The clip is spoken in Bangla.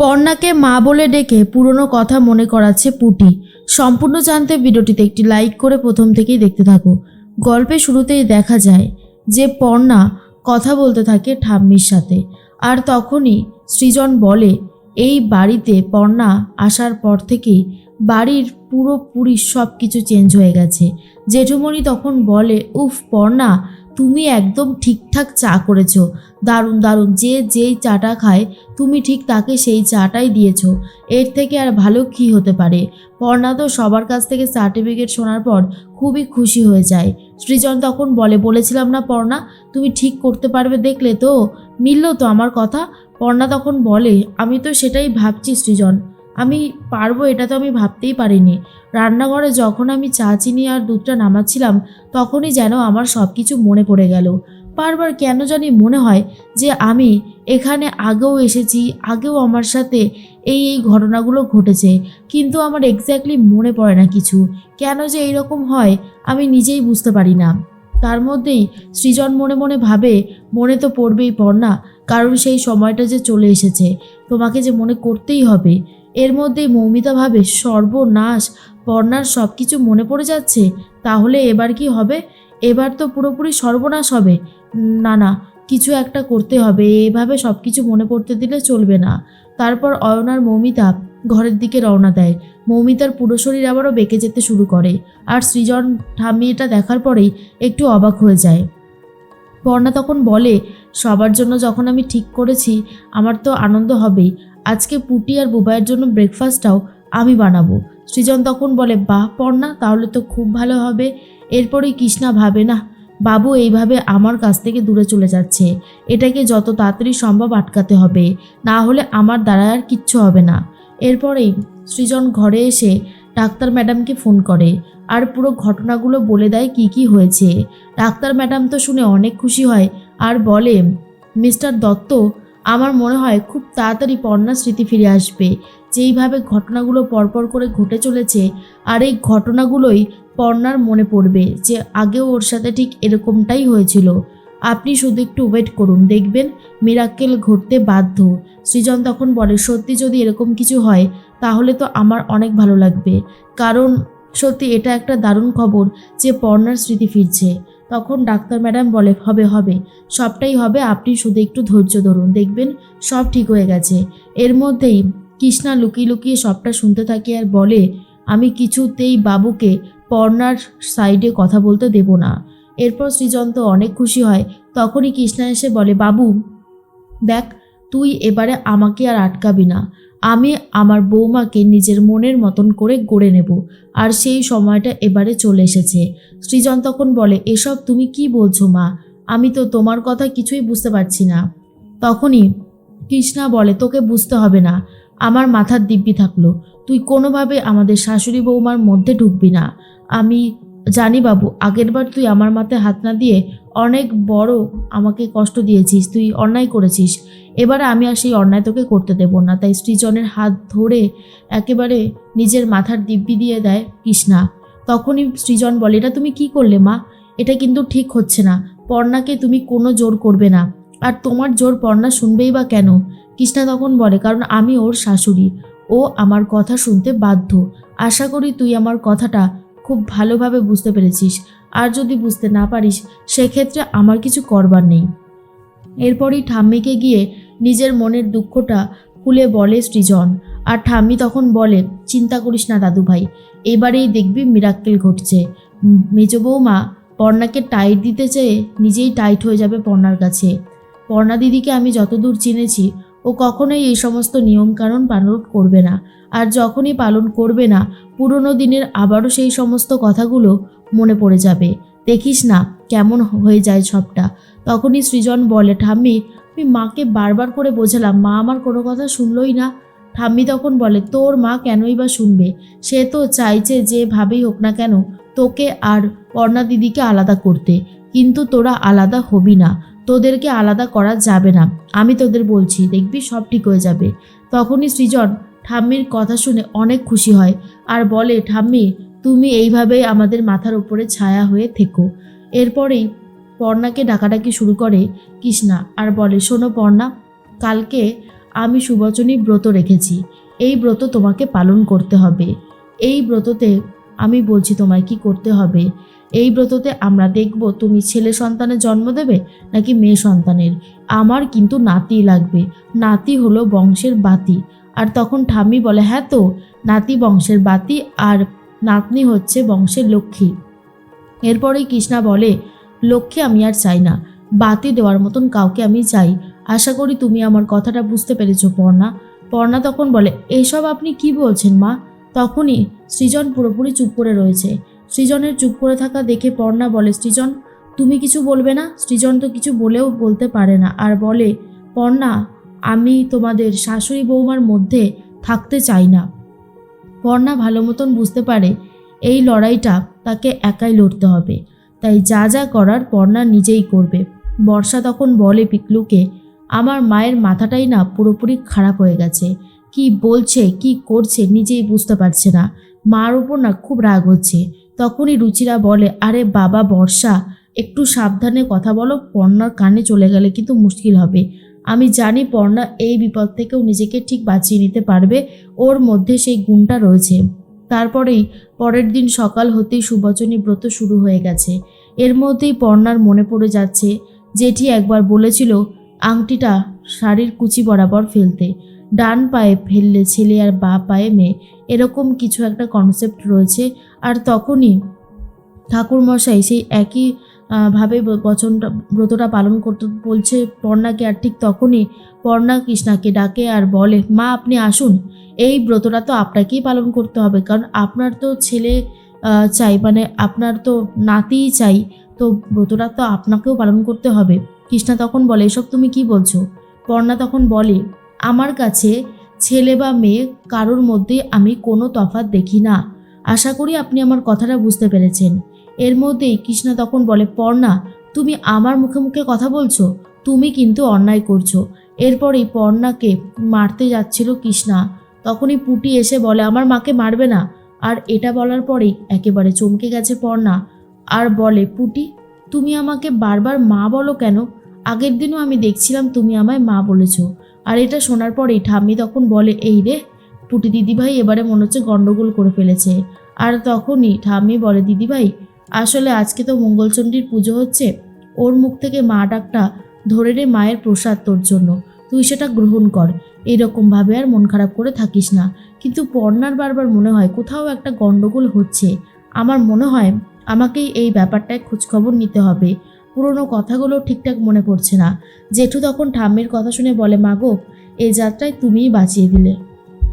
পর্ণাকে মা বলে ডেকে পুরনো কথা মনে করাচ্ছে পুটি। সম্পূর্ণ জানতে ভিডিওটিতে একটি লাইক করে প্রথম থেকেই দেখতে থাকো। গল্পের শুরুতেই দেখা যায় যে পর্ণা কথা বলতে থাকে ঠাম্মির সাথে। আর তখনই সৃজন বলে, এই বাড়িতে পর্ণা আসার পর থেকেই বাড়ির পুরোপুরি সব কিছু চেঞ্জ হয়ে গেছে। জেঠুমণি তখন বলে, উফ, পর্ণা তুমি একদম ঠিকঠাক চা করেছ। দারুণ দারুণ। যে যেই চাটা খায়, তুমি ঠিক তাকে সেই চাটাই দিয়েছ। এর থেকে আর ভালো কি হতে পারে? পর্ণা তো সবার কাছ থেকে সার্টিফিকেট শোনার পর খুবই খুশি হয়ে যায়। সৃজন তখন বলে, বলেছিলাম না পর্ণা, তুমি ঠিক করতে পারবে দেখলে তো? মিলল তো আমার কথা? পর্ণা তখন বলে, আমি তো সেটাই ভাবছি সৃজন। আমি পারব, এটা তো আমি ভাবতেই পারিনি। রান্নাঘরে যখন আমি চা, চিনি আর দুধটা নামাচ্ছিলাম, তখনই যেন আমার সব কিছু মনে পড়ে গেল। বারবার কেন জানি মনে হয় যে আমি এখানে আগেও এসেছি, আগেও আমার সাথে এই এই ঘটনাগুলো ঘটেছে, কিন্তু আমার এক্স্যাক্টলি মনে পড়ে না কিছু। কেন যে এইরকম হয়, আমি নিজেই বুঝতে পারি না। তার মধ্যেই সৃজন মনে মনে ভাবে, মনে তো পড়বেই, পড়না, কারণ সেই সময়টা যে চলে এসেছে, তোমাকে যে মনে করতেই হবে। এর মধ্যেই মৌমিতা ভাবে, সর্বনাশ পর্ণার সব কিছু মনে পড়ে যাচ্ছে। তাহলে এবার কি হবে? এবার তো পুরোপুরি সর্বনাশ হবে। না না, কিছু একটা করতে হবে। এভাবে সব কিছু মনে পড়তে দিলে চলবে না। তারপর অয়নার মৌমিতা ঘরের দিকে রওনা দেয়। মৌমিতার পুরো শরীর আবারও বেঁকে যেতে শুরু করে। আর সৃজন ঠাম্মি এটা দেখার পরেই একটু অবাক হয়ে যায়। পর্ণা তখন বলে, সবার জন্য যখন আমি ঠিক করেছি, আমার তো আনন্দ হবেই। আজকে পুটি আর বুবাইয়ের জন্য ব্রেকফাস্টটাও আমি বানাবো। সৃজন তখন বলে, বাহ, পর্ণা, তাহলে তো খুব ভালো হবে। এরপরেই কৃষ্ণা ভাবে, না, বাবু এইভাবে আমার কাছ থেকে দূরে চলে যাচ্ছে। এটাকে যত তাড়াতাড়ি সম্ভব আটকাতে হবে। না হলে আমার দ্বারা আর কিচ্ছু হবে না। এরপরেই সৃজন ঘরে এসে ডাক্তার ম্যাডামকে ফোন করে আর পুরো ঘটনাগুলো বলে দেয় কি কি হয়েছে। ডাক্তার ম্যাডাম তো শুনে অনেক খুশি হয় আর বলে, মিস্টার দত্ত আমার মনে হয় খুব তাড়াতাড়ি পর্ণা স্মৃতি ফিরে আসবে। যেইভাবে ঘটনাগুলো পরপর করে ঘটে চলেছে আর এই ঘটনাগুলোই পর্ণার মনে পড়বে যে আগেও ওর সাথে ঠিক এরকমটাই হয়েছিল। আপনি শুধু একটু ওয়েট করুন, দেখবেন মিরাক্কেল ঘটতে বাধ্য। সৃজন তখন বলে, সত্যি যদি এরকম কিছু হয়, তাহলে তো আমার অনেক ভালো লাগবে। কারণ সত্যি এটা একটা দারুণ খবর যে পর্ণার স্মৃতি ফিরছে। তখন ডাক্তার ম্যাডাম বলে, হবে হবে। সবটাই হবে। আপনি শুধু একটু ধৈর্য ধরুন। দেখবেন সব ঠিক হয়ে গেছে। এর মধ্যেই কৃষ্ণা লুকিয়ে লুকিয়ে সবটা শুনতে থাকে আর বলে, আমি কিছুতেই বাবুকে পর্নার সাইডে কথা বলতে দেব না। এরপর সৃজন তো অনেক খুশি হয়। তখনই কৃষ্ণা এসে বলে, বাবু, দেখ, তুই এবারে আমাকে আর আটকাবি না। আমি আমার বৌমাকে নিজের মনের মতন করে গড়ে নেব। আর সেই সময়টা এবারে চলে এসেছে। সৃজন তখন বলে, এসব তুমি কি বলছো মা? আমি তো তোমার কথা কিছুই বুঝতে পারছি না। তখনই কৃষ্ণা বলে, তোকে বুঝতে হবে না। আমার মাথার দিব্যি থাকল। তুই কোনোভাবে আমাদের শাশুড়ি বৌমার মধ্যে ঢুকবি না। আমি জানি বাবু আগেরবার তুই আমার মাথায় হাত না দিয়ে অনেক বড় আমাকে কষ্ট দিয়েছিস, তুই অন্যায় করেছিস। এবারে আমি আর সেই অন্যায় তোকে করতে দেব না। তাই সৃজনের হাত ধরে একেবারে নিজের মাথার দিব্যি দিয়ে দেয় কৃষ্ণা। তখনই সৃজন বলে, এটা তুমি কি করলে মা? এটা কিন্তু ঠিক হচ্ছে না। পর্ণাকে তুমি কোনো জোর করবে না। আর তোমার জোর পর্ণা শুনবেই বা কেন? কৃষ্ণা তখন বলে, কারণ আমি ওর শাশুড়ি। ও আমার কথা শুনতে বাধ্য। আশা করি তুই আমার কথাটা খুব ভালোভাবে বুঝতে পেরেছিস। আর যদি বুঝতে না পারিস, সেক্ষেত্রে আমার কিছু করবার নেই। এরপরই ঠাম্মিকে গিয়ে নিজের মনের দুঃখটা খুলে বলে সৃজন। আর ঠাম্মি তখন বলে, চিন্তা করিস না দাদু ভাই এবারেই দেখবি মিরাক্কেল ঘটছে। মেজ বৌমা পর্ণাকে টাইট দিতে চেয়ে নিজেই টাইট হয়ে যাবে পর্ণার কাছে। পর্ণা দিদিকে আমি যতদূর চিনেছি, ও কখনোই এই সমস্ত নিয়মকানুন পালন করবে না। আর যখনই পালন করবে না, পুরনো দিনের আবারও সেই সমস্ত কথাগুলো মনে পড়ে যাবে। দেখিস না কেমন হয়ে যায় সবটা। তখনই সৃজন বলে, ঠাম্মি, আমি মাকে বারবার করে বোঝালাম, মা আমার কোনো কথা শুনলই না। ঠাম্মি তখন বলে, তোর মা কেনই বা শুনবে? সে তো চাইছে যেভাবেই হোক না কেন, তোকে আর পর্ণা দিদিকে আলাদা করতে। কিন্তু তোরা আলাদা হবি না, তোদেরকে আলাদা করা যাবে না। আমি তোদের বলছি, দেখবি সব ঠিক হয়ে যাবে। তখনই সৃজন ঠাম্মির কথা শুনে অনেক খুশি হয় আর বলে, ঠাম্মি তুমি এইভাবেই আমাদের মাথার উপরে ছায়া হয়ে থেকো। এরপরেই পর্ণাকে ডাকাডাকি শুরু করে, কৃষ্ণা, আর বলে, শোনো পর্ণা, কালকে আমি সুবচনী ব্রত রেখেছি। এই ব্রত তোমাকে পালন করতে হবে। এই ব্রততে আমি বলছি তোমায় কি করতে হবে। এই ব্রততে আমরা দেখব, তুমি ছেলে সন্তানের জন্ম দেবে নাকি মেয়ে সন্তানের? আমার কিন্তু নাতি লাগবে। নাতি হলো বংশের বাতি। আর তখন ঠাম্মি বলে হ্যাঁ তো, নাতি বংশের বাতি আর নাতনি হচ্ছে বংশের লক্ষ্মী। এরপরেই কৃষ্ণা বলে, লক্ষ্মী, আমি আর চাই না। বাতি দেওয়ার মতন কাউকে আমি চাই। আশা করি তুমি আমার কথাটা বুঝতে পেরেছ, পর্ণা। পর্ণা তখন বলে এইসব আপনি কি বলছেন, মা? তখনই সৃজন পুরোপুরি চুপ করে রয়েছে। সৃজনের চুপ করে থাকা দেখে পর্ণা বলে, সৃজন, তুমি কিছু বলবে না? সৃজন তো কিছু বলেও বলতে পারে না আর বলে, পর্ণা, আমি তোমাদের শাশুড়ি বৌমার মধ্যে থাকতে চাই না। পর্ণা ভালো মতন বুঝতে পারে এই লড়াইটা তাকে একাই লড়তে হবে। তাই যা যা করার পর্ণা নিজেই করবে। বর্ষা তখন বলে পিকলুকে, আমার মায়ের মাথাটাই না পুরোপুরি খারাপ হয়ে গেছে। কি বলছে, কি করছে নিজেই বুঝতে পারছে না। মার উপর না খুব রাগ হচ্ছে। তখনই রুচিরা বলে, আরে বাবা বর্ষা, একটু সাবধানে কথা বলো পর্ণার কানে চলে গেলে কিন্তু মুশকিল হবে। আমি জানি পর্ণা এই বিপদ থেকেও নিজেকে ঠিক বাঁচিয়ে নিতে পারবে, ওর মধ্যে সেই গুণটা রয়েছে। তারপরেই পরের দিন সকাল হতেই সুবচনী ব্রত শুরু হয়ে গেছে। এর মধ্যেই পর্ণার মনে পড়ে যাচ্ছে যেটি একবার বলেছিল, আংটিটা শাড়ির কুচি বরাবর ফেলতে। ডান পায়ে ফেললে ছেলে আর বা পায়ে মেয়ে। এরকম কিছু একটা কনসেপ্ট রয়েছে। আর তখনই ঠাকুরমশাই সেই একই ভাবে বচনটা, ব্রতটা পালন করতে বলছে পর্ণাকে, আর ঠিক তখনই পর্ণা কৃষ্ণাকে ডাকে আর বলে, মা, আপনি আসুন। এই ব্রতটা তো আপনাকেই পালন করতে হবে। কারণ আপনার তো ছেলে চাই মানে আপনার তো নাতিই চাই, তো ব্রতটা তো আপনাকেও পালন করতে হবে। কৃষ্ণা তখন বলে, এসব তুমি কি বলছো? পর্ণা তখন বলে, আমার কাছে ছেলে বা মেয়ে কারোর মধ্যে আমি কোনো তফাৎ দেখি না। আশা করি আপনি আমার কথাটা বুঝতে পেরেছেন। এর মধ্যেই কৃষ্ণা তখন বলে, পর্ণা, তুমি আমার মুখে মুখে কথা বলছো? তুমি কিন্তু অন্যায় করছ। এরপরেই পর্ণাকে মারতে যাচ্ছিল কৃষ্ণা। তখনই পুটি এসে বলে, আমার মাকে মারবে না। আর এটা বলার পরেই একেবারে চমকে গেছে পর্ণা। আর বলে, পুটি, তুমি আমাকে বারবার মা বলো কেন? আগের দিনও আমি দেখছিলাম তুমি আমায় মা বলেছ। আর এটা শোনার পরেই ঠাম্মি তখন বলে, এই রে, পুটি দিদিভাই এবারে মনে হচ্ছে গন্ডগোল করে ফেলেছে। আর তখনই ঠাম্মি বলে, দিদিভাই আসলে আজকে তো মঙ্গলচণ্ডীর পুজো হচ্ছে, ওর মুখ থেকে মা ডাকটা ধরে রে মায়ের প্রসাদ তোর জন্য, তুই সেটা গ্রহণ কর। এইরকমভাবে আর মন খারাপ করে থাকিস না। কিন্তু পর্ণার বারবার মনে হয় কোথাও একটা গন্ডগোল হচ্ছে। আমার মনে হয় আমাকেই এই ব্যাপারটায় খোঁজখবর নিতে হবে। পুরনো কথাগুলো ঠিকঠাক মনে পড়ছে না। জেঠু তখন ঠাম্মির কথা শুনে বলে মাগো এই যাত্রায় তুমিই বাঁচিয়ে দিলে।